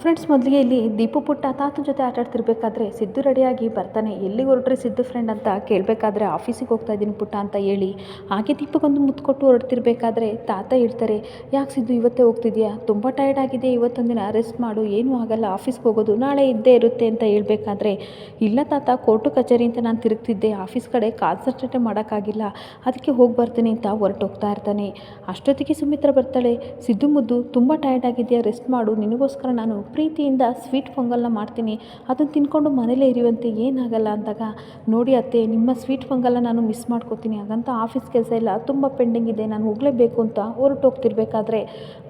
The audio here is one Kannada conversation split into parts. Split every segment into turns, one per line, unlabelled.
ಫ್ರೆಂಡ್ಸ್ ಮೊದಲಿಗೆ ಇಲ್ಲಿ ದೀಪು ಪುಟ್ಟ ತಾತನ ಜೊತೆ ಆಟಾಡ್ತಿರ್ಬೇಕಾದ್ರೆ ಸಿದ್ದು ರೆಡಿಯಾಗಿ ಬರ್ತಾನೆ. ಎಲ್ಲಿಗೆ ಹೊರಟ್ರೆ ಸಿದ್ದು ಫ್ರೆಂಡ್ ಅಂತ ಕೇಳಬೇಕಾದ್ರೆ ಆಫೀಸಿಗೆ ಹೋಗ್ತಾ ಇದ್ದೀನಿ ಪುಟ್ಟ ಅಂತ ಹೇಳಿ. ಹಾಗೆ ದೀಪಕ್ಕೊಂದು ಮುತ್ತು ಕೊಟ್ಟು ಹೊರಡ್ತಿರ್ಬೇಕಾದ್ರೆ ತಾತ ಹೇಳ್ತಾರೆ, ಯಾಕೆ ಸಿದ್ದು ಇವತ್ತೇ ಹೋಗ್ತಿದ್ಯಾ? ತುಂಬ ಟಯರ್ಡ್ ಆಗಿದೆ, ಇವತ್ತೊಂದು ದಿನ ರೆಸ್ಟ್ ಮಾಡು. ಏನೂ ಆಗಲ್ಲ ಆಫೀಸ್ಗೆ ಹೋಗೋದು ನಾಳೆ ಇದ್ದೇ ಇರುತ್ತೆ ಅಂತ ಹೇಳ್ಬೇಕಾದ್ರೆ, ಇಲ್ಲ ತಾತ ಕೋರ್ಟು ಕಚೇರಿ ಅಂತ ನಾನು ತಿರುಗ್ತಿದ್ದೆ. ಆಫೀಸ್ ಕಡೆ ಕಾನ್ಸಂಟ್ರೇಟೇ ಮಾಡೋಕ್ಕಾಗಿಲ್ಲ. ಅದಕ್ಕೆ ಹೋಗಿ ಬರ್ತೀನಿ ಅಂತ ಹೊರಟೋಗ್ತಾ ಇರ್ತಾನೆ. ಅಷ್ಟೊತ್ತಿಗೆ ಸುಮಿತ್ರ ಬರ್ತಾಳೆ, ಸಿದ್ದು ಮುದ್ದು, ತುಂಬ ಟಯರ್ಡ್ ಆಗಿದೆಯಾ? ರೆಸ್ಟ್ ಮಾಡು. ನಿನಗೋಸ್ಕರ ನಾನು ಪ್ರೀತಿಯಿಂದ ಸ್ವೀಟ್ ಪೊಂಗಲ್ನ ಮಾಡ್ತೀನಿ. ಅದನ್ನು ತಿನ್ಕೊಂಡು ಮನೇಲೇ ಇರುವಂತೆ ಏನಾಗಲ್ಲ ಅಂದಾಗ, ನೋಡಿ ಅತ್ತೆ, ನಿಮ್ಮ ಸ್ವೀಟ್ ಪೊಂಗಲ್ನ ನಾನು ಮಿಸ್ ಮಾಡ್ಕೋತೀನಿ. ಹಾಗಂತ ಆಫೀಸ್ ಕೆಲಸ ಇಲ್ಲ ತುಂಬ ಪೆಂಡಿಂಗ್ ಇದೆ. ನಾನು ಹೋಗಲೇಬೇಕು ಅಂತ ಹೊರಟೋಗ್ತಿರ್ಬೇಕಾದ್ರೆ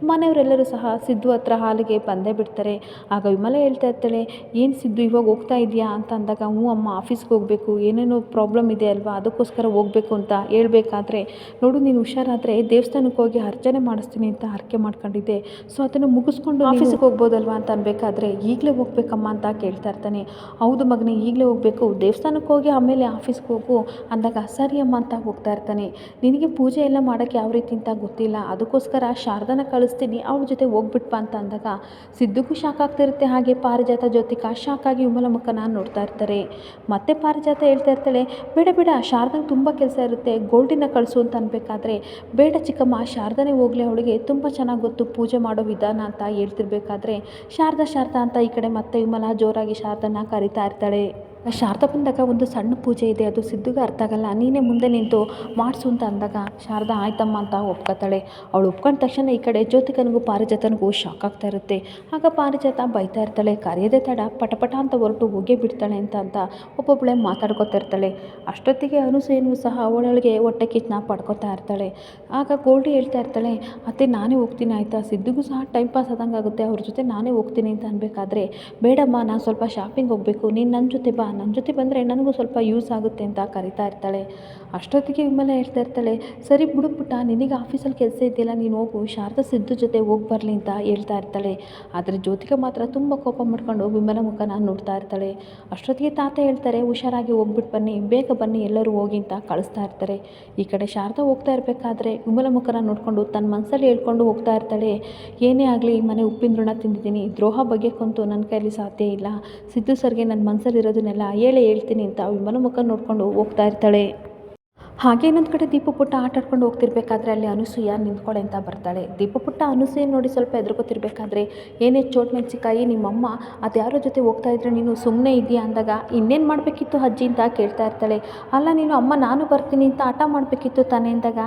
ಮನೆಯವರೆಲ್ಲರೂ ಸಹ ಸಿದ್ದು ಹತ್ರ ಹಾಲಿಗೆ ಬಂದೇ ಬಿಡ್ತಾರೆ. ಆಗ ವಿಮಲ ಹೇಳ್ತಾ ಇರ್ತಾಳೆ, ಏನು ಸಿದ್ದು, ಇವಾಗ ಹೋಗ್ತಾ ಇದೆಯಾ? ಅಂತ ಅಂದಾಗ, ಹ್ಞೂ ಅಮ್ಮ, ಆಫೀಸ್ಗೆ ಹೋಗಬೇಕು. ಏನೇನೋ ಪ್ರಾಬ್ಲಮ್ ಇದೆ ಅಲ್ವಾ? ಅದಕ್ಕೋಸ್ಕರ ಹೋಗಬೇಕು ಅಂತ ಹೇಳ್ಬೇಕಾದ್ರೆ, ನೋಡು, ನೀನು ಹುಷಾರಾದರೆ ದೇವಸ್ಥಾನಕ್ಕೆ ಹೋಗಿ ಅರ್ಚನೆ ಮಾಡಿಸ್ತೀನಿ ಅಂತ ಹರಕೆ ಮಾಡ್ಕೊಂಡಿದ್ದೆ. ಸೊ, ಅದನ್ನು ಮುಗಿಸ್ಕೊಂಡು ಆಫೀಸಿಗೆ ಹೋಗ್ಬೋದಲ್ವಾ ಅಂತ ಅನ್ಬೇಕಾದ್ರೆ ಈಗಲೇ ಹೋಗ್ಬೇಕಮ್ಮ ಅಂತ ಕೇಳ್ತಾ ಇರ್ತಾನೆ. ಹೌದು ಮಗನೇ, ಈಗಲೇ ಹೋಗಬೇಕು. ದೇವಸ್ಥಾನಕ್ಕೆ ಹೋಗಿ ಆಮೇಲೆ ಆಫೀಸ್ಗೆ ಹೋಗು ಅಂದಾಗ ಸರಿ ಅಮ್ಮ ಅಂತ ಹೋಗ್ತಾ ಇರ್ತಾನೆ. ನಿನಗೆ ಪೂಜೆ ಎಲ್ಲ ಮಾಡೋಕ್ಕೆ ಯಾವ ರೀತಿ ಅಂತ ಗೊತ್ತಿಲ್ಲ. ಅದಕ್ಕೋಸ್ಕರ ಶಾರದಾನ ಕಳಿಸ್ತೀನಿ, ಅವಳ ಜೊತೆ ಹೋಗ್ಬಿಟ್ಪ ಅಂತ ಅಂದಾಗ ಸಿದ್ದುಗೂ ಶಾಕ್ ಆಗ್ತಿರುತ್ತೆ ಹಾಗೆ ಪಾರಿಜಾತ ಜ್ಯೋತಿಕಾ ಶಾಕ್ ಆಗಿ ಮುಖನ ನೋಡ್ತಾ ಇರ್ತಾರೆ. ಮತ್ತೆ ಪಾರಿಜಾತ ಹೇಳ್ತಾ ಇರ್ತಾಳೆ, ಬೇಡ ಬೇಡ, ಶಾರದಂಗೆ ತುಂಬ ಕೆಲಸ ಇರುತ್ತೆ. ಗೋಲ್ಡಿನ ಕಳಿಸು ಅಂತ ಅನ್ಬೇಕಾದ್ರೆ ಬೇಡ ಚಿಕ್ಕಮ್ಮ, ಶಾರದನೇ ಹೋಗಲಿ, ಅವಳಿಗೆ ತುಂಬ ಚೆನ್ನಾಗಿ ಗೊತ್ತು. ಪೂಜೆ ಮಾಡೋ ವಿಧಾನ ಅಂತ ಹೇಳ್ತಿರ್ಬೇಕಾದ್ರೆ ಶಾರದಾ ಶಾರದಾ ಅಂತ ಈ ಕಡೆ ಮತ್ತೆ ವಿಮಲ ಜೋರಾಗಿ ಶಾರದನ್ನ ಕರೀತಾ ಇರ್ತಾಳೆ. ಶಾರದಾ ಬಂದಾಗ ಒಂದು ಸಣ್ಣ ಪೂಜೆ ಇದೆ, ಅದು ಸಿದ್ದುಗೆ ಅರ್ಥ ಆಗಲ್ಲ. ನೀನೇ ಮುಂದೆ ನಿಂತು ಮಾಡಿಸು ಅಂತ ಅಂದಾಗ, ಶಾರದಾ, ಆಯ್ತಮ್ಮ ಅಂತ ಒಪ್ಕೊತಾಳೆ ಅವಳು ಒಪ್ಕೊಂಡ ತಕ್ಷಣ ಈ ಕಡೆ ಜ್ಯೋತಿಕನಿಗೂ ಪಾರಿಜಾತನಿಗೂ ಶಾಕ್ ಆಗ್ತಾ ಇರುತ್ತೆ. ಆಗ ಪಾರಿಜಾತ ಬೈತಾ ಇರ್ತಾಳೆ, ಕರೆಯದೇ ತಡ, ಪಟಪಟ ಅಂತ ಹೊರಟು ಹೋಗೇ ಬಿಡ್ತಾಳೆ ಅಂತ ಅಂತ ಒಬ್ಬೊಬ್ಬಳೆ ಮಾತಾಡ್ಕೋತಾ ಇರ್ತಾಳೆ. ಅಷ್ಟೊತ್ತಿಗೆ ಅನುಸೂಯನೂ ಸಹ ಅವಳೊಳಗೆ ಹೊಟ್ಟೆ ಕಿಚ್ಚನ ಪಡ್ಕೋತಾ ಇರ್ತಾಳೆ. ಆಗ ಗೋಲ್ಡಿ ಹೇಳ್ತಾ ಇರ್ತಾಳೆ, ಅತ್ತೆ, ನಾನೇ ಹೋಗ್ತೀನಿ ಆಯಿತಾ? ಸಿದ್ದುಗೂ ಸಹ ಟೈಮ್ ಪಾಸ್ ಆದಂಗೆ ಆಗುತ್ತೆ ಅವ್ರ ಜೊತೆ ನಾನೇ ಹೋಗ್ತೀನಿ ಅಂತ ಅನ್ಬೇಕಾದ್ರೆ, ಬೇಡಮ್ಮ, ನಾನು ಸ್ವಲ್ಪ ಶಾಪಿಂಗ್ ಹೋಗಬೇಕು. ನೀನು ನನ್ನ ಜೊತೆ ಬಾ ನನ್ನ ಜೊತೆ ಬಂದರೆ ನನಗೂ ಸ್ವಲ್ಪ ಯೂಸ್ ಆಗುತ್ತೆ ಅಂತ ಕರಿತಾ ಇರ್ತಾಳೆ. ಅಷ್ಟೊತ್ತಿಗೆ ವಿಮಲ ಹೇಳ್ತಾ ಇರ್ತಾಳೆ, ಸರಿ ಬಿಡು ನಿನಗೆ ಆಫೀಸಲ್ಲಿ ಕೆಲಸ ಇದೆಯಲ್ಲ, ನೀನು ಹೋಗು, ಶಾರದಾ ಸಿದ್ದು ಜೊತೆ ಹೋಗಿ ಬರಲಿ ಅಂತ ಹೇಳ್ತಾ ಇರ್ತಾಳೆ. ಆದರೆ ಜ್ಯೋತಿಕ ಮಾತ್ರ ತುಂಬ ಕೋಪ ಮಾಡ್ಕೊಂಡು ವಿಮಲ ಮುಖನ ನೋಡ್ತಾ ಇರ್ತಾಳೆ. ಅಷ್ಟೊತ್ತಿಗೆ ತಾತ ಹೇಳ್ತಾರೆ, ಹುಷಾರಾಗಿ ಹೋಗ್ಬಿಟ್ಟು ಬನ್ನಿ, ಬೇಗ ಬನ್ನಿ, ಎಲ್ಲರೂ ಹೋಗಿ ಅಂತ ಕಳಿಸ್ತಾ ಇರ್ತಾರೆ. ಈ ಕಡೆ ಶಾರದಾ ಹೋಗ್ತಾ ಇರಬೇಕಾದ್ರೆ ವಿಮಲ ಮುಖನ ನೋಡಿಕೊಂಡು ತನ್ನ ಮನಸ್ಸಲ್ಲಿ ಹೇಳ್ಕೊಂಡು ಹೋಗ್ತಾ ಇರ್ತಾಳೆ. ಏನೇ ಆಗಲಿ ಮನೆ ಉಪ್ಪಿನ ಋಣ ತಿಂದಿದ್ದೀನಿ. ದ್ರೋಹ ಬಗ್ಗೆ ಕುಂತು ನನ್ನ ಕೈಯಲ್ಲಿ ಸಾಧ್ಯ ಇಲ್ಲ. ಸಿದ್ದು ಸರ್ಗೆ ನನ್ನ ಮನಸ್ಸಲ್ಲಿರೋದನ್ನೆಲ್ಲ ಹೇಳೇ ಹೇಳ್ತೀನಿ ಅಂತ ವಿಮಲ ಮುಖ ನೋಡಿಕೊಂಡು ಹೋಗ್ತಾ ಇರ್ತಾಳೆ. ಹಾಗೆ ಇನ್ನೊಂದು ಕಡೆ ದೀಪ ಪುಟ್ಟ ಆಟಾಡ್ಕೊಂಡು ಹೋಗ್ತಿರ್ಬೇಕಾದ್ರೆ ಅಲ್ಲಿ ಅನಸೂಯ ನಿಂತ್ಕೊಳ್ಳೆ ಅಂತ ಬರ್ತಾಳೆ. ದೀಪ ಪುಟ್ಟ ಅನಸೂಯ ನೋಡಿ ಸ್ವಲ್ಪ ಎದುರ್ಕೊತಿರ್ಬೇಕಾದ್ರೆ ಏನೇ ಚೋಟ್ ಮೆಣಸಿಕಾಯಿ ನಿಮ್ಮಮ್ಮ ಅದು ಯಾರೋ ಜೊತೆ ಹೋಗ್ತಾ ಇದ್ರೆ ನೀನು ಸುಮ್ಮನೆ ಇದೆಯಾ ಅಂದಾಗ ಇನ್ನೇನು ಮಾಡಬೇಕಿತ್ತು ಅಜ್ಜಿ ಅಂತ ಕೇಳ್ತಾ ಇರ್ತಾಳೆ. ಅಲ್ಲ, ನೀನು ಅಮ್ಮ, ನಾನು ಬರ್ತೀನಿ ಅಂತ ಆಟ ಮಾಡಬೇಕಿತ್ತು ತಾನೇ ಅಂದಾಗ,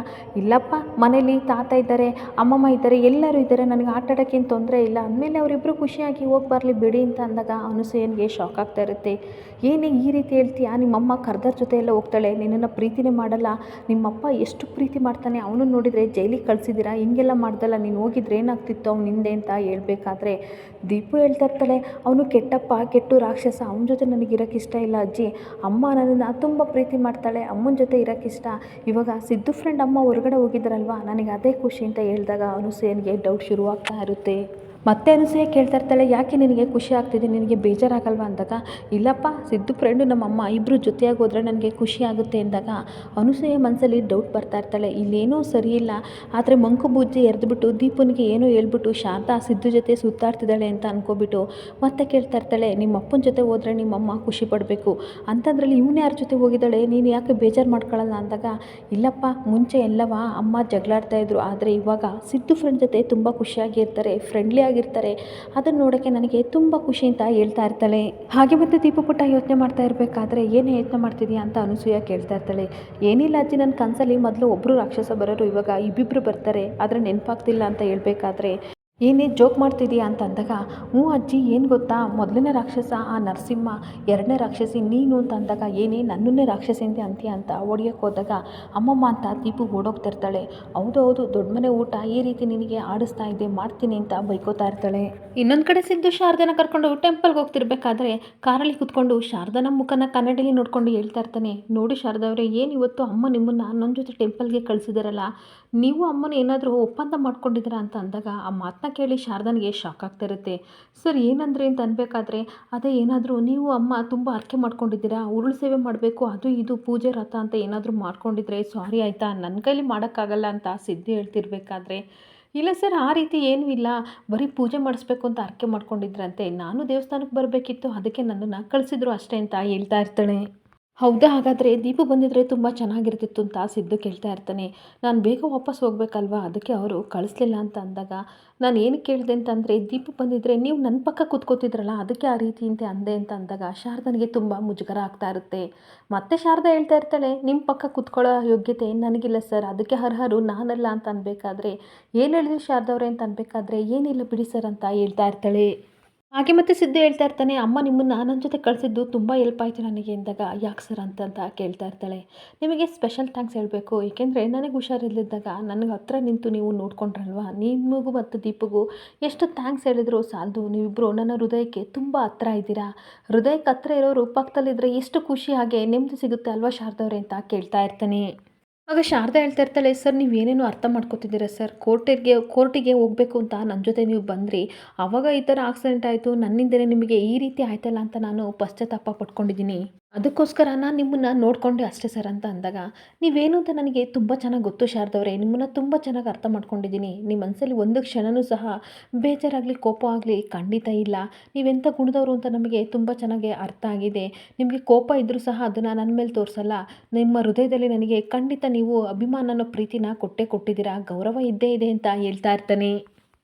ಇಲ್ಲಪ್ಪ, ಮನೇಲಿ ತಾತ ಇದ್ದಾರೆ, ಅಮ್ಮಮ್ಮ ಇದ್ದಾರೆ, ಎಲ್ಲರೂ ಇದ್ದಾರೆ, ನನಗೆ ಆಟಾಡೋಕ್ಕೇನು ತೊಂದರೆ ಇಲ್ಲ, ಅಂದಮೇಲೆ ಅವರಿಬ್ಬರು ಖುಷಿಯಾಗಿ ಹೋಗಿ ಬರಲಿ ಬಿಡಿ ಅಂತ ಅಂದಾಗ ಅನಸೂಯನಿಗೆ ಶಾಕ್ ಆಗ್ತಾ ಇರುತ್ತೆ. ಏನೇ ಈ ರೀತಿ ಹೇಳ್ತೀಯಾ? ನಿಮ್ಮಮ್ಮ ಕರ್ದರ್ ಜೊತೆ ಎಲ್ಲ ಹೋಗ್ತಾಳೆ, ನಿನ್ನನ್ನು ಪ್ರೀತಿನೇ ಮಾಡಲ್ಲ. ನಿಮ್ಮಪ್ಪ ಎಷ್ಟು ಪ್ರೀತಿ ಮಾಡ್ತಾನೆ ಅವನು ನೋಡಿದರೆ ಜೈಲಿಗೆ ಕಳಿಸಿದ್ದೀರಾ? ಹಿಂಗೆಲ್ಲ ಮಾಡ್ದಲ್ಲ, ನೀನು ಹೋಗಿದ್ರೆ ಏನಾಗ್ತಿತ್ತು ಅವ್ನು ಹಿಂದೆ ಅಂತ ಹೇಳ್ಬೇಕಾದ್ರೆ? ದೀಪು ಹೇಳ್ತಾ ಇರ್ತಾಳೆ, ಅವನು ಕೆಟ್ಟಪ್ಪ, ಕೆಟ್ಟು ರಾಕ್ಷಸ, ಅವನ ಜೊತೆ ನನಗೆ ಇರೋಕ್ಕೆ ಇಷ್ಟ ಇಲ್ಲ ಅಜ್ಜಿ. ಅಮ್ಮ ನನ್ನನ್ನು ತುಂಬ ಪ್ರೀತಿ ಮಾಡ್ತಾಳೆ, ಅಮ್ಮನ ಜೊತೆ ಇರೋಕ್ಕೆ ಇಷ್ಟ. ಇವಾಗ ಸಿದ್ದು ಫ್ರೆಂಡ್ ಅಮ್ಮ ಹೊರಗಡೆ ಹೋಗಿದ್ದಾರಲ್ವ ನನಗೆ ಅದೇ ಖುಷಿ ಅಂತ ಹೇಳಿದಾಗ ಅನುಸೇನ್ಗೆ ಡೌಟ್ ಶುರುವಾಗ್ತಾ ಇರುತ್ತೆ. ಮತ್ತೆ ಅನುಸೂಯ ಕೇಳ್ತಾ ಇರ್ತಾಳೆ, ಯಾಕೆ ನಿನಗೆ ಖುಷಿ ಆಗ್ತಿದೆ? ನಿನಗೆ ಬೇಜಾರಾಗಲ್ವಾ? ಅಂದಾಗ, ಇಲ್ಲಪ್ಪ, ಸಿದ್ದು ಫ್ರೆಂಡು ನಮ್ಮಮ್ಮ ಇಬ್ಬರು ಜೊತೆಯಾಗಿ ಹೋದ್ರೆ ನನಗೆ ಖುಷಿ ಆಗುತ್ತೆ ಅಂದಾಗ ಅನುಸೂಯ ಮನಸ್ಸಲ್ಲಿ ಡೌಟ್ ಬರ್ತಾ ಇರ್ತಾಳೆ. ಇಲ್ಲೇನೋ ಸರಿ ಇಲ್ಲ. ಆದರೆ ಮಂಕು ಬೂಜಿ ಎರೆದ್ಬಿಟ್ಟು ದೀಪನಿಗೆ ಏನೋ ಹೇಳ್ಬಿಟ್ಟು ಶಾರದಾ ಸಿದ್ದು ಜೊತೆ ಸುತ್ತಾಡ್ತಿದ್ದಾಳೆ ಅಂತ ಅನ್ಕೋಬಿಟ್ಟು ಮತ್ತೆ ಕೇಳ್ತಾ ಇರ್ತಾಳೆ, ನಿಮ್ಮ ಅಪ್ಪನ ಜೊತೆ ಹೋದರೆ ನಿಮ್ಮಮ್ಮ ಖುಷಿ ಪಡಬೇಕು. ಅಂಥದ್ರಲ್ಲಿ ಇವನು ಯಾರ ಜೊತೆ ಹೋಗಿದ್ದಾಳೆ? ನೀನು ಯಾಕೆ ಬೇಜಾರು ಮಾಡ್ಕೊಳ್ಳಲ್ಲ ಅಂದಾಗ, ಇಲ್ಲಪ್ಪ, ಮುಂಚೆ ಎಲ್ಲವ ಅಮ್ಮ ಜಗಳಾಡ್ತಾ ಇದ್ರು. ಆದರೆ ಇವಾಗ ಸಿದ್ದು ಫ್ರೆಂಡ್ ಜೊತೆ ತುಂಬ ಖುಷಿಯಾಗಿ ಇರ್ತಾರೆ. ಫ್ರೆಂಡ್ಲಿ ಆಗಿರ್ತಾರೆ ಅದನ್ನು ನೋಡೋಕ್ಕೆ ನನಗೆ ತುಂಬ ಖುಷಿ ಅಂತ ಹೇಳ್ತಾ ಇರ್ತಾಳೆ. ಹಾಗೆ ಮತ್ತೆ ದೀಪು ಯೋಚನೆ ಮಾಡ್ತಾ ಇರಬೇಕಾದ್ರೆ, ಏನು ಯೋಚನೆ ಮಾಡ್ತಿದ್ಯಾ ಅಂತ ಅನಸೂಯ ಕೇಳ್ತಾ ಇರ್ತಾಳೆ. ಏನಿಲ್ಲ ಅಜ್ಜಿ ನನ್ನ ಕನಸಲ್ಲಿ ಮೊದಲು ಒಬ್ಬರು ರಾಕ್ಷಸ ಬರೋರು ಇವಾಗ ಇಬ್ಬಿಬ್ಬರು ಬರ್ತಾರೆ. ಆದರೆ ನೆನಪಾಗ್ತಿಲ್ಲ ಅಂತ ಹೇಳ್ಬೇಕಾದ್ರೆ. ಏನೇ ಜೋಕ್ ಮಾಡ್ತಿದ್ದೀಯಾ ಅಂತ ಅಂದಾಗ ಹ್ಞೂ ಅಜ್ಜಿ, ಏನು ಗೊತ್ತಾ? ಮೊದಲನೇ ರಾಕ್ಷಸ ಆ ನರಸಿಂಹ, ಎರಡನೇ ರಾಕ್ಷಸಿ ನೀನು ಅಂತ ಅಂದಾಗ ಏನೇ ನನ್ನನ್ನೇ ರಾಕ್ಷಸಿ ಅಂತ ಅಂತೀಯ ಅಂತ ಹೊಡಿಯೋಕ್ಕೆ ಹೋದಾಗ, ಅಮ್ಮಮ್ಮ ಅಂತ ದೀಪು ಓಡೋಗ್ತಿರ್ತಾಳೆ ಹೌದು ಹೌದು, ದೊಡ್ಡ ಮನೆ ಊಟ ಈ ರೀತಿ ನಿನಗೆ ಆಡಿಸ್ತಾ ಇದೆ, ಮಾಡ್ತೀನಿ ಅಂತ ಬೈಕೋತಾ ಇರ್ತಾಳೆ. ಇನ್ನೊಂದು ಕಡೆ ಸಿದ್ದು ಶಾರದನ ಕರ್ಕೊಂಡು ಟೆಂಪಲ್ಗೆ ಹೋಗ್ತಿರ್ಬೇಕಾದ್ರೆ, ಕಾರಲ್ಲಿ ಕುತ್ಕೊಂಡು ಶಾರದನ ಮುಖನ ಕನ್ನಡಲ್ಲಿ ನೋಡ್ಕೊಂಡು ಹೇಳ್ತಾ ಇರ್ತಾನೆ. ನೋಡಿ ಶಾರದವ್ರೆ ಏನು ಇವತ್ತು ಅಮ್ಮ ನಿಮ್ಮನ್ನು ನನ್ನ ಜೊತೆ ಟೆಂಪಲ್ಗೆ ಕಳಿಸಿದಾರಲ್ಲ? ನೀವು ಅಮ್ಮನ ಏನಾದರೂ ಒಪ್ಪಂದ ಮಾಡ್ಕೊಂಡಿದ್ದೀರಾ ಅಂತ ಅಂದಾಗ ಆ ಮಾತನ್ನ ಕೇಳಿ ಶಾರದನಿಗೆ ಶಾಕ್ ಆಗ್ತಾ ಇರುತ್ತೆ ಸರ್, ಏನಂದ್ರೆ? ಅಂತ ಅನ್ಬೇಕಾದ್ರೆ, ಅದೇ ಏನಾದರೂ ನೀವು ಅಮ್ಮ ತುಂಬ ಅರ್ಕೆ ಮಾಡ್ಕೊಂಡಿದ್ದೀರಾ? ಉರುಳು ಸೇವೆ ಮಾಡಬೇಕು, ಅದು ಇದು, ಪೂಜೆ ರಥ ಅಂತ ಏನಾದರೂ ಮಾಡ್ಕೊಂಡಿದ್ರೆ ಸಾರಿ ಆಯಿತಾ? ನನ್ನ ಕೈಲಿ ಮಾಡೋಕ್ಕಾಗಲ್ಲ ಅಂತ ಸಿದ್ಧಿ ಹೇಳ್ತಿರ್ಬೇಕಾದ್ರೆ? ಇಲ್ಲ ಸರ್, ಆ ರೀತಿ ಏನೂ ಇಲ್ಲ. ಬರೀ ಪೂಜೆ ಮಾಡಿಸ್ಬೇಕು ಅಂತ ಅರ್ಕೆ ಮಾಡ್ಕೊಂಡಿದ್ರಂತೆ. ನಾನು ದೇವಸ್ಥಾನಕ್ಕೆ ಬರಬೇಕಿತ್ತು. ಅದಕ್ಕೆ ನನ್ನನ್ನು ಕಳಿಸಿದ್ರು ಅಷ್ಟೇ ಅಂತ ಹೇಳ್ತಾ ಇರ್ತಾಳೆ. ಹೌದಾ? ಹಾಗಾದರೆ ದೀಪು ಬಂದಿದ್ರೆ ತುಂಬ ಚೆನ್ನಾಗಿರ್ತಿತ್ತು ಅಂತ ಸಿದ್ದು ಕೇಳ್ತಾ ಇರ್ತಾನೆ. ನಾನು ಬೇಗ ವಾಪಸ್ ಹೋಗ್ಬೇಕಲ್ವಾ? ಅದಕ್ಕೆ ಅವರು ಕಳಿಸ್ಲಿಲ್ಲ ಅಂತ ಅಂದಾಗ, ನಾನು ಏನು ಕೇಳಿದೆ ಅಂತಂದರೆ, ದೀಪು ಬಂದಿದ್ದರೆ ನೀವು ನನ್ನ ಪಕ್ಕ ಕೂತ್ಕೋತಿದ್ರಲ್ಲ, ಅದಕ್ಕೆ ಆ ರೀತಿ ಅಂತ ಅಂದೆ ಅಂತ ಅಂದಾಗ ಶಾರದನಿಗೆ ತುಂಬ ಮುಜುಗರ ಆಗ್ತಾ ಇರುತ್ತೆ. ಮತ್ತೆ ಶಾರದಾ ಹೇಳ್ತಾ ಇರ್ತಾಳೆ ನಿಮ್ಮ ಪಕ್ಕ ಕೂತ್ಕೊಳ್ಳೋ ಯೋಗ್ಯತೆ ನನಗಿಲ್ಲ ಸರ್, ಅದಕ್ಕೆ ಅರ್ಹರು ನಾನಲ್ಲ ಅಂತ ಅನ್ಬೇಕಾದ್ರೆ, ಏನು ಹೇಳಿದ್ರು ಶಾರದವ್ರೆ ಅಂತ ಅನ್ಬೇಕಾದ್ರೆ, ಏನಿಲ್ಲ ಬಿಡಿ ಸರ್ ಅಂತ ಹೇಳ್ತಾ ಇರ್ತಾಳೆ. ಹಾಗೆ ಮತ್ತೆ ಸಿದ್ದು ಹೇಳ್ತಾ ಇರ್ತಾನೆ, ಅಮ್ಮ ನಿಮ್ಮನ್ನು ನನ್ನ ಜೊತೆ ಕಳಿಸಿದ್ದು ತುಂಬ ಹೆಲ್ಪ್ ಆಯಿತು ನನಗೆ ಅಂದಾಗ ಯಾಕೆ ಸರ್ ಅಂತ ಕೇಳ್ತಾ ಇರ್ತಾಳೆ. ನಿಮಗೆ ಸ್ಪೆಷಲ್ ಥ್ಯಾಂಕ್ಸ್ ಹೇಳಬೇಕು, ಏಕೆಂದರೆ ನನಗೆ ಹುಷಾರಿಲ್ಲದಿದ್ದಾಗ ನನಗೆ ಹತ್ರ ನಿಂತು ನೀವು ನೋಡ್ಕೊಂಡ್ರಲ್ವಾ? ನಿಮಗೂ ಮತ್ತು ದೀಪಗೂ ಎಷ್ಟು ಥ್ಯಾಂಕ್ಸ್ ಹೇಳಿದ್ರು ಸಾಲದು. ನೀವಿಬ್ಬರು ನನ್ನ ಹೃದಯಕ್ಕೆ ತುಂಬ ಹತ್ರ ಇದ್ದೀರಾ? ಹೃದಯಕ್ಕೆ ಹತ್ರ ಇರೋರು ಪಕ್ಕದಲ್ಲಿದ್ದರೆ ಎಷ್ಟು ಖುಷಿ ಹಾಗೆ ನೆಮ್ಮದಿ ಸಿಗುತ್ತೆ ಅಲ್ವಾ ಶಾರದವ್ರೆ ಅಂತ ಕೇಳ್ತಾ ಇರ್ತಾನೆ. ಆಗ ಶಾರದಾ ಹೇಳ್ತಾ ಇರ್ತಾಳೆ, ಸರ್, ನೀವು ಏನೇನೋ ಅರ್ಥ ಮಾಡ್ಕೋತಿದ್ದೀರಾ, ಸರ್? ಕೋರ್ಟಿಗೆ ಕೋರ್ಟಿಗೆ ಹೋಗಬೇಕು ಅಂತ ನನ್ನ ಜೊತೆ ನೀವು ಬಂದ್ರಿ. ಆವಾಗ ಈ ಥರ ಆಕ್ಸಿಡೆಂಟ್ ಆಯಿತು. ನನ್ನಿಂದಲೇ ನಿಮಗೆ ಈ ರೀತಿ ಆಯ್ತಲ್ಲ ಅಂತ ನಾನು ಪಶ್ಚಾತ್ತಾಪ ಪಟ್ಕೊಂಡಿದ್ದೀನಿ. ಅದಕ್ಕೋಸ್ಕರ ನಾನು ನಿಮ್ಮನ್ನು ನೋಡಿಕೊಂಡೆ ಅಷ್ಟೇ ಸರ್ ಅಂತ ಅಂದಾಗ ನೀವೇನು ಅಂತ ನನಗೆ ತುಂಬ ಚೆನ್ನಾಗಿ ಗೊತ್ತು ಶಾರದವ್ರೆ. ನಿಮ್ಮನ್ನು ತುಂಬ ಚೆನ್ನಾಗಿ ಅರ್ಥ ಮಾಡ್ಕೊಂಡಿದ್ದೀನಿ. ನಿಮ್ಮ ಮನಸ್ಸಲ್ಲಿ ಒಂದು ಕ್ಷಣವೂ ಸಹ ಬೇಜಾರಾಗಲಿ, ಕೋಪ ಆಗಲಿ ಖಂಡಿತ ಇಲ್ಲ. ನೀವೆಂಥ ಗುಣದವರು ಅಂತ ನಮಗೆ ತುಂಬ ಚೆನ್ನಾಗಿ ಅರ್ಥ ಆಗಿದೆ. ನಿಮಗೆ ಕೋಪ ಇದ್ದರೂ ಸಹ ಅದನ್ನು ನನ್ನ ಮೇಲೆ ತೋರಿಸಲ್ಲ. ನಿಮ್ಮ ಹೃದಯದಲ್ಲಿ ನನಗೆ ಖಂಡಿತ ನೀವು ಅಭಿಮಾನನೋ ಪ್ರೀತಿನ ಕೊಟ್ಟೇ ಕೊಟ್ಟಿದ್ದೀರಾ. ಗೌರವ ಇದ್ದೇ ಇದೆ ಅಂತ ಹೇಳ್ತಾ ಇರ್ತಾನೆ.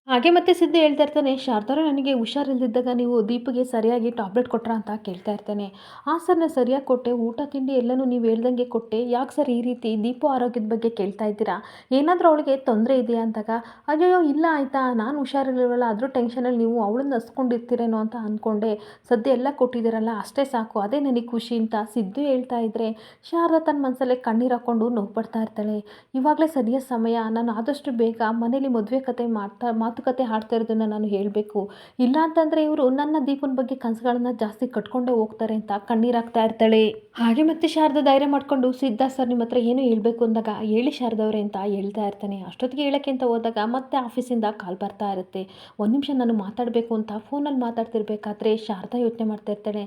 ಹಾಗೆ ಮತ್ತೆ ಸಿದ್ದು ಹೇಳ್ತಾ ಇರ್ತಾನೆ ಶಾರದಾರ ನನಗೆ ಹುಷಾರಿಲ್ದಿದ್ದಾಗ ನೀವು ದೀಪಿಗೆ ಸರಿಯಾಗಿ ಟ್ಯಾಬ್ಲೆಟ್ ಕೊಟ್ರಾ ಅಂತ ಕೇಳ್ತಾ ಇರ್ತಾನೆ. ಆ ಸರ್ ನಾನು ಸರಿಯಾಗಿ ಕೊಟ್ಟೆ, ಊಟ, ತಿಂಡಿ ಎಲ್ಲನೂ ನೀವು ಹೇಳ್ದಂಗೆ ಕೊಟ್ಟೆ. ಯಾಕೆ ಸರ್ ಈ ರೀತಿ ದೀಪು ಆರೋಗ್ಯದ ಬಗ್ಗೆ ಕೇಳ್ತಾ ಇದ್ದೀರಾ? ಏನಾದರೂ ಅವಳಿಗೆ ತೊಂದರೆ ಇದೆಯಾ? ಅಂದಾಗ ಅಯ್ಯೋ ಇಲ್ಲ ಆಯಿತಾ, ನಾನು ಹುಷಾರಿಲ್ವಲ್ಲ ಅದ್ರ ಟೆನ್ಷನಲ್ಲಿ ನೀವು ಅವಳನ್ನ ಹಸ್ಕೊಂಡಿರ್ತೀರೇನೋ ಅಂತ ಅಂದ್ಕೊಂಡೆ ಸದ್ಯ ಎಲ್ಲ ಕೊಟ್ಟಿದ್ದೀರಲ್ಲ, ಅಷ್ಟೇ ಸಾಕು, ಅದೇ ನನಗೆ ಖುಷಿ ಅಂತ ಸಿದ್ದು ಹೇಳ್ತಾ ಇದ್ದರೆ ಶಾರದಾ ತನ್ನ ಮನಸ್ಸಲ್ಲೇ ಕಣ್ಣೀರು ಹಾಕ್ಕೊಂಡು ನೋವು ಪಡ್ತಾ ಇರ್ತಾಳೆ. ಇವಾಗಲೇ ಸರಿಯಾದ ಸಮಯ, ನಾನು ಆದಷ್ಟು ಬೇಗ ಮನೇಲಿ ಮದುವೆ ಕತೆ ಮಾಡ್ತಾ ಮಾತುಕತೆ ಆಡ್ತಾ ಇರೋದನ್ನು ನಾನು ಹೇಳಬೇಕು. ಇಲ್ಲ ಅಂತಂದರೆ ಇವರು ನನ್ನ ದೀಪನ ಬಗ್ಗೆ ಕನಸುಗಳನ್ನ ಜಾಸ್ತಿ ಕಟ್ಕೊಂಡೇ ಹೋಗ್ತಾರೆ ಅಂತ ಕಣ್ಣೀರಾಗ್ತಾ ಇರ್ತಾಳೆ. ಹಾಗೆ ಮತ್ತೆ ಶಾರದಾ ಧೈರ್ಯ ಮಾಡಿಕೊಂಡು ಸಿದ್ಧಾ ಸರ್ ನಿಮ್ಮ ಹತ್ರ ಏನು ಹೇಳಬೇಕು ಅಂದಾಗ, ಹೇಳಿ ಶಾರದವ್ರೆ ಅಂತ ಹೇಳ್ತಾ ಇರ್ತಾನೆ. ಅಷ್ಟೊತ್ತಿಗೆ ಹೇಳಕ್ಕೆ ಅಂತ ಹೋದಾಗ ಮತ್ತೆ ಆಫೀಸಿಂದ ಕಾಲ್ ಬರ್ತಾ ಇರುತ್ತೆ. ಒಂದು ನಿಮಿಷ ನಾನು ಮಾತಾಡಬೇಕು ಅಂತ ಫೋನಲ್ಲಿ ಮಾತಾಡ್ತಿರ್ಬೇಕಾದ್ರೆ ಶಾರದಾ ಯೋಚನೆ ಮಾಡ್ತಾ ಇರ್ತಾಳೆ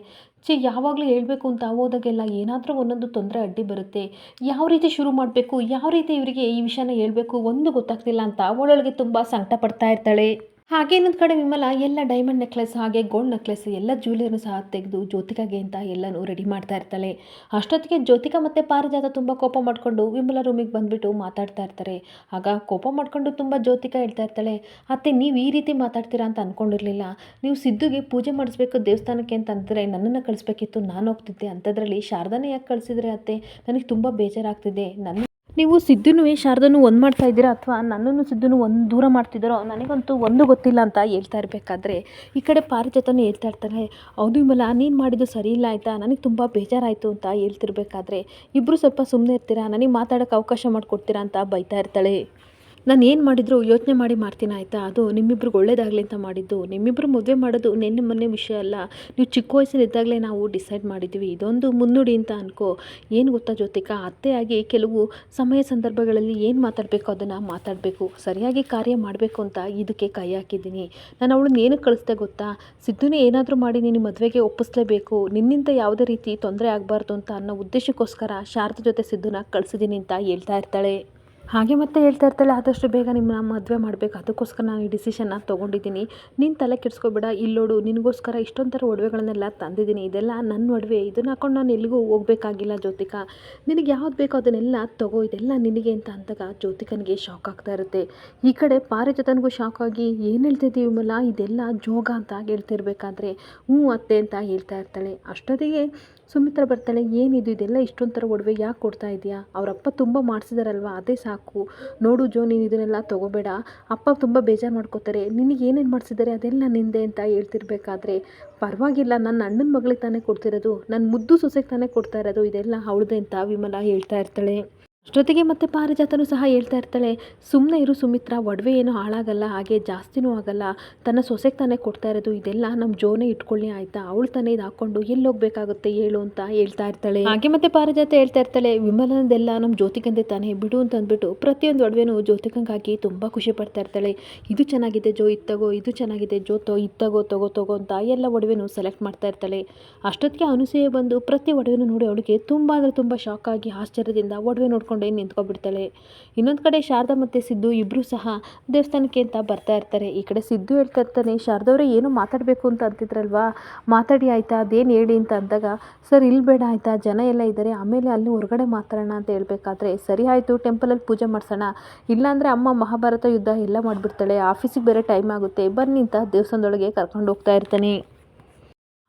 ಚಿ ಯಾವಾಗಲೂ ಹೇಳಬೇಕು ಅಂತ ಹೋದಾಗೆಲ್ಲ ಏನಾದರೂ ಒಂದೊಂದು ತೊಂದರೆ ಅಡ್ಡಿ ಬರುತ್ತೆ. ಯಾವ ರೀತಿ ಶುರು ಮಾಡಬೇಕು, ಯಾವ ರೀತಿ ಇವರಿಗೆ ಈ ವಿಷಯನ ಹೇಳಬೇಕು ಒಂದು ಗೊತ್ತಾಗ್ತಿಲ್ಲ ಅಂತ ಅವಳೊಳಗೆ ತುಂಬ ಸಂಕಟ ಪಡ್ತಾ ಇರ್ತಾಳೆ. ಹಾಗೆ ಇನ್ನೊಂದು ಕಡೆ ವಿಮಲ, ಎಲ್ಲ ಡೈಮಂಡ್ ನೆಕ್ಲೆಸ್ ಹಾಗೆ ಗೋಲ್ಡ್ ನೆಕ್ಲೆಸ್ ಎಲ್ಲ ಜ್ಯುವೆಲರಿನೂ ಸಹ ತೆಗೆದು ಜ್ಯೋತಿಕಾಗೆ ಅಂತ ಎಲ್ಲನೂ ರೆಡಿ ಮಾಡ್ತಾ ಇರ್ತಾಳೆ. ಅಷ್ಟೊತ್ತಿಗೆ ಜ್ಯೋತಿಕಾ ಮತ್ತು ಪಾರಿಜಾತ ತುಂಬ ಕೋಪ ಮಾಡಿಕೊಂಡು ವಿಮಲ ರೂಮಿಗೆ ಬಂದುಬಿಟ್ಟು ಮಾತಾಡ್ತಾ ಇರ್ತಾರೆ. ಆಗ ಕೋಪ ಮಾಡಿಕೊಂಡು ತುಂಬ ಜ್ಯೋತಿಕಾ ಹೇಳ್ತಾ ಇರ್ತಾಳೆ, ಅತ್ತೆ, ನೀವು ಈ ರೀತಿ ಮಾತಾಡ್ತೀರಾ ಅಂತ ಅಂದ್ಕೊಂಡಿರಲಿಲ್ಲ ನೀವು ಸಿದ್ದುಗೆ ಪೂಜೆ ಮಾಡಿಸ್ಬೇಕು ದೇವಸ್ಥಾನಕ್ಕೆ ಅಂತಂದರೆ ನನ್ನನ್ನು ಕಳಿಸ್ಬೇಕಿತ್ತು, ನಾನು ಹೋಗ್ತಿದ್ದೆ. ಅಂಥದ್ರಲ್ಲಿ ಶಾರದಾನೇ ಯಾಕೆ ಕಳಿಸಿದ್ರೆ ಅತ್ತೆ? ನನಗೆ ತುಂಬ ಬೇಜಾರಾಗ್ತಿದೆ. ನನ್ನ ನೀವು ಸಿದ್ದುನೂ ಶಾರದನು ಒಂದು ಮಾಡ್ತಾ ಇದ್ದೀರಾ ಅಥವಾ ನನ್ನನ್ನು ಸಿದ್ದುನು ಒಂದು ದೂರ ಮಾಡ್ತಿದ್ದಾರೋ? ನನಗಂತೂ ಒಂದು ಗೊತ್ತಿಲ್ಲ ಅಂತ ಹೇಳ್ತಾ ಇರಬೇಕಾದ್ರೆ ಈ ಕಡೆ ಪಾರಿಜಾತನೂ ಹೇಳ್ತಾ ಇರ್ತಾರೆ ಹೌದು ವಿಮಲ, ನೀನು ಮಾಡಿದ್ದು ಸರಿ ಇಲ್ಲ ಆಯಿತಾ? ನನಗೆ ತುಂಬ ಬೇಜಾರಾಯಿತು ಅಂತ ಹೇಳ್ತಿರ್ಬೇಕಾದ್ರೆ ಇಬ್ಬರು ಸ್ವಲ್ಪ ಸುಮ್ಮನೆ ಇರ್ತೀರಾ? ನನಗೆ ಮಾತಾಡೋಕ್ಕೆ ಅವಕಾಶ ಮಾಡಿಕೊಡ್ತೀರಾ? ಅಂತ ಬೈತಾ ಇರ್ತಾಳೆ. ನಾನು ಏನು ಮಾಡಿದ್ರು ಯೋಚನೆ ಮಾಡಿ ಮಾಡ್ತೀನಿ ಆಯಿತಾ? ಅದು ನಿಮ್ಮಿಬ್ರಿಗೆ ಒಳ್ಳೇದಾಗಲಿ ಅಂತ ಮಾಡಿದ್ದು. ನಿಮ್ಮಿಬ್ಬರು ಮದುವೆ ಮಾಡೋದು ನಿನ್ನೆ ಮೊನ್ನೆ ವಿಷಯ ಅಲ್ಲ. ನೀವು ಚಿಕ್ಕ ಇದ್ದಾಗಲೇ ನಾವು ಡಿಸೈಡ್ ಮಾಡಿದ್ವಿ. ಇದೊಂದು ಮುನ್ನುಡಿ ಅಂತ ಅನ್ಕೋ. ಏನು ಗೊತ್ತಾ ಜೊತೆಗೆ ಅತ್ತೆಯಾಗಿ ಕೆಲವು ಸಮಯ ಸಂದರ್ಭಗಳಲ್ಲಿ ಏನು ಮಾತಾಡಬೇಕು ಅದನ್ನು ಮಾತಾಡಬೇಕು. ಸರಿಯಾಗಿ ಕಾರ್ಯ ಮಾಡಬೇಕು ಅಂತ ಇದಕ್ಕೆ ಕೈ ಹಾಕಿದ್ದೀನಿ. ನಾನು ಅವಳನ್ನ ಏನಕ್ಕೆ ಕಳಿಸ್ದೆ ಗೊತ್ತಾ? ಸಿದ್ದುನೇ ಏನಾದರೂ ಮಾಡಿ ನೀನು ಮದುವೆಗೆ ಒಪ್ಪಿಸ್ಲೇಬೇಕು. ನಿನ್ನಿಂದ ಯಾವುದೇ ರೀತಿ ತೊಂದರೆ ಆಗಬಾರ್ದು ಅಂತ ಅನ್ನೋ ಉದ್ದೇಶಕ್ಕೋಸ್ಕರ ಶಾರದ ಜೊತೆ ಸಿದ್ದುನ ಕಳಿಸಿದ್ದೀನಿ ಅಂತ ಹೇಳ್ತಾ ಇರ್ತಾಳೆ. ಹಾಗೆ ಮತ್ತೆ ಹೇಳ್ತಾ ಇರ್ತಾಳೆ, ಆದಷ್ಟು ಬೇಗ ನಿಮ್ಮನ್ನ ಮದುವೆ ಮಾಡಬೇಕು. ಅದಕ್ಕೋಸ್ಕರ ನಾನು ಈ ಡಿಸಿಷನ್ನ ತೊಗೊಂಡಿದ್ದೀನಿ. ನೀನು ತಲೆ ಕೆಡಿಸ್ಕೊಬೇಡ. ಇಲ್ಲೋಡು ನಿನಗೋಸ್ಕರ ಇಷ್ಟೊಂದು ಥರ ಒಡವೆಗಳನ್ನೆಲ್ಲ ತಂದಿದ್ದೀನಿ. ಇದೆಲ್ಲ ನನ್ನ ಒಡವೆ ಇದನ್ನ ಹಾಕೊಂಡು ನಾನು ಎಲ್ಲಿಗೂ ಹೋಗಬೇಕಾಗಿಲ್ಲ ಜ್ಯೋತಿಕಾ. ನಿನಗೆ ಯಾವ್ದು ಬೇಕೋ ಅದನ್ನೆಲ್ಲ ತಗೋ. ಇದೆಲ್ಲ ನಿನಗೆ ಅಂತ ಅಂದಾಗ ಜ್ಯೋತಿಕನಿಗೆ ಶಾಕ್ ಆಗ್ತಾ ಇರುತ್ತೆ. ಈ ಕಡೆ ಪಾರಿಜಾತನಿಗೂ ಶಾಕ್ ಆಗಿ, ಏನು ಹೇಳ್ತಿದ್ದೀವಿ ವಿಮಲ? ಇದೆಲ್ಲ ಜೋಗ ಅಂತ ಹೇಳ್ತಿರ್ಬೇಕಾದ್ರೆ, ಹ್ಞೂ ಅತ್ತೆ ಅಂತ ಹೇಳ್ತಾ ಇರ್ತಾಳೆ. ಅಷ್ಟೊತ್ತಿಗೆ ಸುಮಿತ್ರ ಬರ್ತಾಳೆ, ಏನಿದು ಇದೆಲ್ಲ? ಇಷ್ಟೊಂದು ಥರ ಒಡವೆ ಯಾಕೆ ಕೊಡ್ತಾ ಇದೆಯಾ? ಅವರಪ್ಪ ತುಂಬ ಮಾಡಿಸಿದಾರಲ್ವ? ಅದೇ ಸಾಕು. ನೋಡು ಜೋ, ನೀನು ಇದನ್ನೆಲ್ಲ ತೊಗೋಬೇಡ. ಅಪ್ಪ ತುಂಬ ಬೇಜಾರು ಮಾಡ್ಕೋತಾರೆ. ನಿನಗೆ ಏನೇನು ಮಾಡಿಸಿದ್ದಾರೆ ಅದೆಲ್ಲ ನಿಂದೆ ಅಂತ ಹೇಳ್ತಿರ್ಬೇಕಾದ್ರೆ. ಪರವಾಗಿಲ್ಲ ನನ್ನ ಅಣ್ಣನ ಮಗಳಿಗೆ ತಾನೇ ಕೊಡ್ತಿರೋದು. ನನ್ನ ಮುದ್ದು ಸೊಸೆಗೆ ತಾನೇ ಕೊಡ್ತಾ ಇರೋದು. ಇದೆಲ್ಲ ಅವಳದೇ ಅಂತ ವಿಮಲ ಹೇಳ್ತಾ ಇರ್ತಾಳೆ. ಜೊತೆಗೆ ಮತ್ತೆ ಪಾರಿಜಾತನು ಸಹ ಹೇಳ್ತಾ ಇರ್ತಾಳೆ ಸುಮ್ಮನೆ ಇರು ಸುಮಿತ್ರ, ಒಡವೆ ಏನು ಹಾಳಾಗಲ್ಲ, ಹಾಗೆ ಜಾಸ್ತಿನೂ ಆಗಲ್ಲ. ತನ್ನ ಸೊಸೆಗೆ ತಾನೇ ಕೊಡ್ತಾ ಇರೋದು, ಇದೆಲ್ಲ ನಮ್ಮ ಜೋನೇ ಇಟ್ಕೊಳ್ಳಿ ಆಯ್ತಾ? ಅವಳು ತಾನೇ ಇದು ಹಾಕೊಂಡು ಎಲ್ಲಿ ಹೋಗ್ಬೇಕಾಗುತ್ತೆ ಹೇಳು ಅಂತ ಹೇಳ್ತಾ ಇರ್ತಾಳೆ. ಹಾಗೆ ಮತ್ತೆ ಪಾರಿಜಾತ ಹೇಳ್ತಾ ಇರ್ತಾಳೆ, ವಿಮಲನದೆಲ್ಲ ನಮ್ಮ ಜ್ಯೋತಿಕಂದೆ ತಾನೇ, ಬಿಡು ಅಂತ ಅಂದ್ಬಿಟ್ಟು ಪ್ರತಿಯೊಂದು ಒಡವೆನೂ ಜ್ಯೋತಿಕಂಗಾಗಿ ತುಂಬ ಖುಷಿ ಪಡ್ತಾ ಇರ್ತಾಳೆ. ಇದು ಚೆನ್ನಾಗಿದೆ ಜೋ ಇತ್ತಗೋ ತಗೋ, ಇದು ಚೆನ್ನಾಗಿದೆ ಜೋ, ತೋ, ಇದು ತಗೋ ತಗೋ ತಗೋ ಅಂತ ಎಲ್ಲ ಒಡವೆನೂ ಸೆಲೆಕ್ಟ್ ಮಾಡ್ತಾ ಇರ್ತಾಳೆ. ಅಷ್ಟೊತ್ತಿಗೆ ಅನುಸೂಯ ಬಂದು ಪ್ರತಿ ಒಡವೆನೂ ನೋಡಿ ಅವಳಿಗೆ ತುಂಬ ಅಂದರೆ ತುಂಬ ಶಾಕ್ ಆಗಿ ಆಶ್ಚರ್ಯದಿಂದ ಒಡವೆ ನೋಡ್ಕೊಂಡೇ ನಿಂತ್ಕೊಬಿಡ್ತಾಳೆ. ಇನ್ನೊಂದು ಕಡೆ ಶಾರದಾ ಮತ್ತು ಸಿದ್ದು ಇಬ್ಬರೂ ಸಹ ದೇವಸ್ಥಾನಕ್ಕೆ ಅಂತ ಬರ್ತಾ ಇರ್ತಾರೆ. ಈ ಕಡೆ ಸಿದ್ದು ಹೇಳ್ತಾ ಇರ್ತಾನೆ ಶಾರದವ್ರೆ ಏನೋ ಮಾತಾಡಬೇಕು ಅಂತ ಅಂತಿದ್ರಲ್ವಾ? ಮಾತಾಡಿ ಆಯಿತಾ? ಅದೇನು ಹೇಳಿ? ಅಂತ ಅಂದಾಗ, ಸರ್ ಇಲ್ಲಿ ಬೇಡ ಆಯಿತಾ? ಜನ ಎಲ್ಲ ಇದ್ದಾರೆ ಆಮೇಲೆ ಅಲ್ಲಿ ಹೊರಗಡೆ ಮಾತಾಡೋಣ ಅಂತ ಹೇಳ್ಬೇಕಾದ್ರೆ, ಸರಿ ಆಯಿತು ಟೆಂಪಲಲ್ಲಿ ಪೂಜೆ ಮಾಡಿಸೋಣ. ಇಲ್ಲಾಂದರೆ ಅಮ್ಮ ಮಹಾಭಾರತ ಯುದ್ಧ ಎಲ್ಲ ಮಾಡಿಬಿಡ್ತಾಳೆ. ಆಫೀಸಿಗೆ ಬೇರೆ ಟೈಮ್ ಆಗುತ್ತೆ. ಬನ್ನಿ ಅಂತ ದೇವಸ್ಥಾನದೊಳಗೆ ಕರ್ಕೊಂಡು ಹೋಗ್ತಾ ಇರ್ತಾನೆ.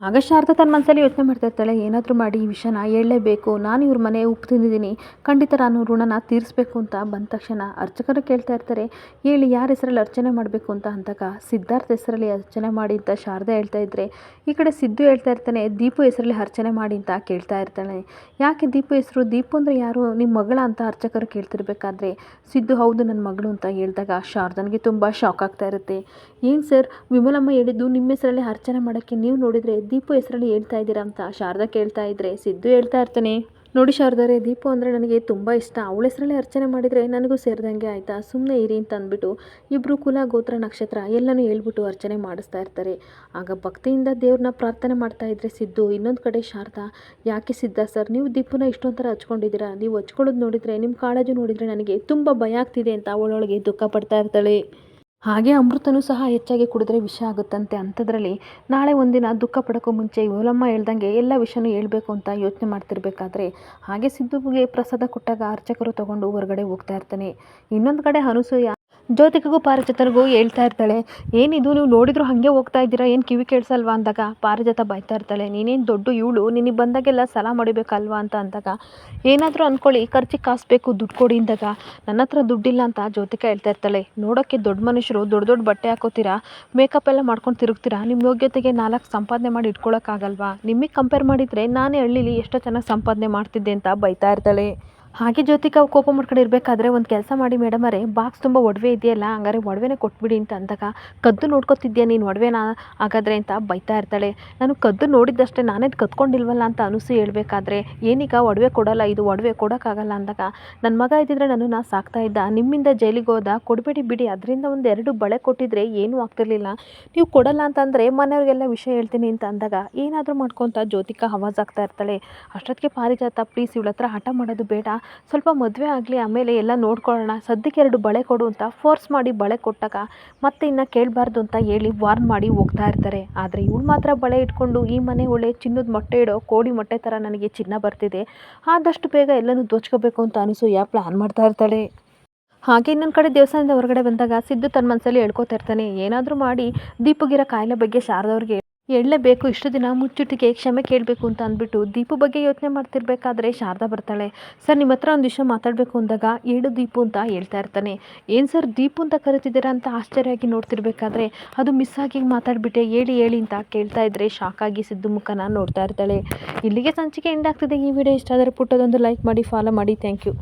ಆಗ ಶಾರದಾ ತನ್ನ ಮನಸ್ಸಲ್ಲಿ ಯೋಚನೆ ಮಾಡ್ತಾ ಇರ್ತಾಳೆ, ಏನಾದರೂ ಮಾಡಿ ಈ ವಿಷಯನ ಹೇಳಲೇಬೇಕು. ನಾನು ಇವ್ರ ಮನೆ ಉಪ್ಪು ತಿಂದಿದ್ದೀನಿ. ಖಂಡಿತ ನಾನು ಋಣನ ತೀರಿಸ್ಬೇಕು ಅಂತ ಬಂದ ತಕ್ಷಣ ಅರ್ಚಕರು ಕೇಳ್ತಾ ಇರ್ತಾರೆ, ಹೇಳಿ ಯಾರ ಹೆಸರಲ್ಲಿ ಅರ್ಚನೆ ಮಾಡಬೇಕು ಅಂತ ಅಂದಾಗ ಸಿದ್ಧಾರ್ಥ ಹೆಸರಲ್ಲಿ ಅರ್ಚನೆ ಮಾಡಿ ಅಂತ ಶಾರದಾ ಹೇಳ್ತಾ ಇದ್ದರೆ ಈ ಕಡೆ ಸಿದ್ದು ಹೇಳ್ತಾ ಇರ್ತಾನೆ, ದೀಪು ಹೆಸರಲ್ಲಿ ಅರ್ಚನೆ ಮಾಡಿ ಅಂತ ಕೇಳ್ತಾ ಇರ್ತಾನೆ. ಯಾಕೆ ದೀಪು ಹೆಸರು? ದೀಪು ಅಂದರೆ ಯಾರು? ನಿಮ್ಮ ಮಗಳ ಅಂತ ಅರ್ಚಕರು ಕೇಳ್ತಿರ್ಬೇಕಾದ್ರೆ, ಸಿದ್ದು ಹೌದು ನನ್ನ ಮಗಳು ಅಂತ ಹೇಳಿದಾಗ ಶಾರದನಿಗೆ ತುಂಬ ಶಾಕ್ ಆಗ್ತಾ ಇರುತ್ತೆ. ಏನು ಸರ್? ವಿಮಲಮ್ಮ ಹೇಳಿದ್ದು ನಿಮ್ಮ ಹೆಸರಲ್ಲಿ ಅರ್ಚನೆ ಮಾಡೋಕ್ಕೆ ನೀವು ನೋಡಿದರೆ ದೀಪು ಹೆಸರಲ್ಲಿ ಹೇಳ್ತಾ ಇದ್ದೀರಾ ಅಂತ ಶಾರದಾ ಕೇಳ್ತಾ ಇದ್ದರೆ ಸಿದ್ದು ಹೇಳ್ತಾ ಇರ್ತಾನೆ. ನೋಡಿ ಶಾರದಾರೆ, ದೀಪು ಅಂದರೆ ನನಗೆ ತುಂಬ ಇಷ್ಟ. ಅವಳ ಹೆಸರಲ್ಲಿ ಅರ್ಚನೆ ಮಾಡಿದರೆ ನನಗೂ ಸೇರಿದಂಗೆ ಆಯಿತಾ? ಸುಮ್ಮನೆ ಇರಿ ಅಂತ ಅಂದ್ಬಿಟ್ಟು ಇಬ್ಬರು ಕುಲ, ಗೋತ್ರ, ನಕ್ಷತ್ರ ಎಲ್ಲನೂ ಹೇಳ್ಬಿಟ್ಟು ಅರ್ಚನೆ ಮಾಡಿಸ್ತಾ ಇರ್ತಾರೆ. ಆಗ ಭಕ್ತಿಯಿಂದ ದೇವ್ರನ್ನ ಪ್ರಾರ್ಥನೆ ಮಾಡ್ತಾ ಇದ್ರೆ ಸಿದ್ದು, ಇನ್ನೊಂದು ಕಡೆ ಶಾರದಾ, ಯಾಕೆ ಸಿದ್ಧ ಸರ್? ನೀವು ದೀಪನ ಇಷ್ಟೊಂಥರ ಹಚ್ಕೊಂಡಿದ್ದೀರಾ? ನೀವು ಹಚ್ಕೊಳ್ಳೋದು ನೋಡಿದರೆ ನಿಮ್ಮ ಕಾಳಜಿ ನೋಡಿದರೆ ನನಗೆ ತುಂಬ ಭಯ ಆಗ್ತಿದೆ ಅಂತ ಅವಳೊಳಗೆ ದುಃಖ ಪಡ್ತಾ ಇರ್ತಾಳೆ. ಹಾಗೆ ಅಮೃತನೂ ಸಹ ಹೆಚ್ಚಾಗಿ ಕುಡಿದ್ರೆ ವಿಷ ಆಗುತ್ತಂತೆ ಅಂಥದ್ರಲ್ಲಿ ನಾಳೆ ಒಂದಿನ ದುಃಖ ಪಡೋಕ್ಕೂ ಮುಂಚೆ ಯೋಲಮ್ಮ ಹೇಳ್ದಂಗೆ ಎಲ್ಲ ವಿಷಯನೂ ಹೇಳಬೇಕು ಅಂತ ಯೋಚನೆ ಮಾಡ್ತಿರ್ಬೇಕಾದ್ರೆ ಹಾಗೆ ಸಿದ್ದುಗೆ ಪ್ರಸಾದ ಕೊಟ್ಟಾಗ ಅರ್ಚಕರು ತಗೊಂಡು ಹೊರಗಡೆ ಹೋಗ್ತಾ ಇರ್ತಾನೆ. ಇನ್ನೊಂದು ಕಡೆ ಅನುಸೂಯ ಜ್ಯೋತಿಕಗೂ ಪಾರಿಜಾತನಿಗೂ ಹೇಳ್ತಾ ಇರ್ತಾಳೆ ಏನಿದು ನೀವು ನೋಡಿದ್ರು ಹಾಗೆ ಹೋಗ್ತಾ ಇದ್ದೀರಾ? ಏನು ಕಿವಿ ಕೇಳಿಸಲ್ವಾ? ಅಂದಾಗ, ಪಾರಿಜಾತ ಬೈತಾ ಇರ್ತಾಳೆ, ನೀನೇನು ದೊಡ್ಡ ಇವಳು? ನಿನಗೆ ಬಂದಾಗೆಲ್ಲ ಸಲ ಮಾಡಬೇಕಲ್ವಾ? ಅಂತ ಅಂದಾಗ, ಏನಾದರೂ ಅಂದ್ಕೊಳ್ಳಿ ಖರ್ಚಿಗೆ ಕಾಸು ಬೇಕು ದುಡ್ಡು ಕೊಡಿ ಅಂದಾಗ, ನನ್ನ ಹತ್ರ ದುಡ್ಡಿಲ್ಲ ಅಂತ ಜ್ಯೋತಿಕ ಹೇಳ್ತಾ ಇರ್ತಾಳೆ ನೋಡೋಕ್ಕೆ ದೊಡ್ಡ ಮನುಷ್ಯರು, ದೊಡ್ಡ ದೊಡ್ಡ ಬಟ್ಟೆ ಹಾಕೋತೀರಾ? ಮೇಕಪ್ ಎಲ್ಲ ಮಾಡ್ಕೊಂಡು ತಿರುಗ್ತೀರಾ? ನಿಮ್ಮ ಯೋಗ್ಯತೆಗೆ ನಾಲ್ಕು ಸಂಪಾದನೆ ಮಾಡಿ ಇಟ್ಕೊಳ್ಳೋಕ್ಕಾಗಲ್ವಾ ನಿಮಗೆ ಕಂಪೇರ್ ಮಾಡಿದರೆ ನಾನೇ ಹಳ್ಳಿಲಿ ಎಷ್ಟೋ ಚೆನ್ನಾಗಿ ಸಂಪಾದನೆ ಮಾಡ್ತಿದ್ದೆ ಅಂತ ಬೈತಾ ಇರ್ತಾಳೆ. ಹಾಗೆ ಜ್ಯೋತಿಕ, ಕೋಪ ಮಾಡ್ಕೊಂಡು ಇರಬೇಕಾದ್ರೆ ಒಂದು ಕೆಲಸ ಮಾಡಿ ಮೇಡಮರೇ ಬಾಕ್ಸ್ ತುಂಬ ಒಡವೆ ಇದೆಯಲ್ಲ, ಹಂಗಾರೆ ಒಡವೆನೇ ಕೊಟ್ಬಿಡಿ ಅಂತ ಅಂದಾಗ, ಕದ್ದು ನೋಡ್ಕೊತಿದ್ಯಾ ನೀನು ಒಡವೆನ ಹಾಗಾದರೆ ಅಂತ ಬೈತಾ ಇರ್ತಾಳೆ. ನಾನು ಕದ್ದು ನೋಡಿದ್ದಷ್ಟೇ ನಾನೇ ಕದ್ಕೊಂಡಿಲ್ವಲ್ಲ ಅಂತ ಅನಿಸಿ ಹೇಳಬೇಕಾದ್ರೆ, ಏನೀಗ ಒಡವೆ ಕೊಡಲ್ಲ, ಇದು ಒಡವೆ ಕೊಡೋಕ್ಕಾಗಲ್ಲ ಅಂದಾಗ ನನ್ನ ಮಗ ಇದ್ದಿದ್ರೆ ನನ್ನನ್ನು ಸಾಕ್ತಾ ಇದ್ದ, ನಿಮ್ಮಿಂದ ಜೈಲಿಗೆ ಹೋದ, ಕೊಡಬೇಡಿ ಬಿಡಿ, ಅದರಿಂದ ಒಂದು ಎರಡು ಬಳೆ ಕೊಟ್ಟಿದ್ರೆ ಏನೂ ಆಗ್ತಿರ್ಲಿಲ್ಲ. ನೀವು ಕೊಡಲ್ಲ ಅಂತಂದರೆ ಮನೆಯವ್ರಿಗೆಲ್ಲ ವಿಷಯ ಹೇಳ್ತೀನಿ ಅಂತ ಅಂದಾಗ, ಏನಾದರೂ ಮಾಡ್ಕೊತ ಜ್ಯೋತಿಕ ಆವಾಜ್ ಆಗ್ತಾ ಇರ್ತಾಳೆ. ಅಷ್ಟೊತ್ತಿಗೆ ಪಾರಿಜಾತ ಪ್ಲೀಸ್ ಇವಳ ಹತ್ರ ಹಠ ಮಾಡೋದು ಬೇಡ. ಸ್ವಲ್ಪ ಮದುವೆ ಆಗಲಿ, ಆಮೇಲೆ ಎಲ್ಲ ನೋಡ್ಕೊಳ್ಳೋಣ. ಸದ್ಯಕ್ಕೆ ಎರಡು ಬಳೆ ಕೊಡು ಅಂತ ಫೋರ್ಸ್ ಮಾಡಿ ಬಳೆ ಕೊಟ್ಟಾಗ ಮತ್ತೆ ಇನ್ನು ಕೇಳಬಾರ್ದು ಅಂತ ಹೇಳಿ ವಾರ್ನ್ ಮಾಡಿ ಹೋಗ್ತಾ ಇರ್ತಾರೆ. ಆದರೆ ಇವಳು ಮಾತ್ರ ಬಳೆ ಇಟ್ಕೊಂಡು ಈ ಮನೆ ಒಳ್ಳೆ ಚಿನ್ನದ ಮೊಟ್ಟೆ ಇಡೋ ಕೋಡಿ ಮೊಟ್ಟೆ ಥರ ನನಗೆ ಚಿನ್ನ ಬರ್ತಿದೆ. ಆದಷ್ಟು ಬೇಗ ಎಲ್ಲನೂ ದೋಚ್ಕೋಬೇಕು ಅಂತ ಅನಿಸೂಯ ಪ್ಲ್ಯಾನ್ ಮಾಡ್ತಾ ಇರ್ತಾಳೆ. ಹಾಗೆ ಇನ್ನೊಂದು ಕಡೆ ದೇವಸ್ಥಾನದ ಹೊರಗಡೆ ಬಂದಾಗ ಸಿದ್ದು ತನ್ನ ಮನಸ್ಸಲ್ಲಿ ಹೇಳ್ಕೊತಾ ಇರ್ತಾನೆ. ಏನಾದರೂ ಮಾಡಿ ದೀಪಗಿರೋ ಕಾಯಿಲೆ ಬಗ್ಗೆ ಶಾರದವ್ರಿಗೆ ಹೇಳಲೇಬೇಕು ಇಷ್ಟು ದಿನ ಮುಚ್ಚುಟಿಗೆ ಕ್ಷಮೆ ಕೇಳಬೇಕು ಅಂತ ಅಂದ್ಬಿಟ್ಟು ದೀಪು ಬಗ್ಗೆ ಯೋಚನೆ ಮಾಡ್ತಿರ್ಬೇಕಾದ್ರೆ ಶಾರದಾ ಬರ್ತಾಳೆ. ಸರ್, ನಿಮ್ಮ ಹತ್ರ ಒಂದು ವಿಷಯ ಮಾತಾಡಬೇಕು ಅಂದಾಗ ಏಳು ದೀಪು ಅಂತ ಹೇಳ್ತಾ ಇರ್ತಾನೆ. ಏನು ಸರ್, ದೀಪು ಅಂತ ಕರಿತಿದ್ದೀರಾ ಅಂತ ಆಶ್ಚರ್ಯವಾಗಿ ನೋಡ್ತಿರ್ಬೇಕಾದ್ರೆ ಅದು ಮಿಸ್ ಆಗಿ ಮಾತಾಡ್ಬಿಟ್ಟೆ, ಹೇಳಿ ಹೇಳಿ ಅಂತ ಕೇಳ್ತಾ ಇದ್ರೆ ಶಾಕ್ ಆಗಿ ಸಿದ್ದು ಮುಖನ ನೋಡ್ತಾ ಇರ್ತಾಳೆ. ಇಲ್ಲಿಗೆ ಸಂಚಿಕೆ ಎಂಡ್ ಆಗ್ತಿದೆ ಈ ವಿಡಿಯೋ. ಇಷ್ಟ ಆದರೆ ಪುಟ್ಟದೊಂದು ಲೈಕ್ ಮಾಡಿ ಫಾಲೋ ಮಾಡಿ. Thank you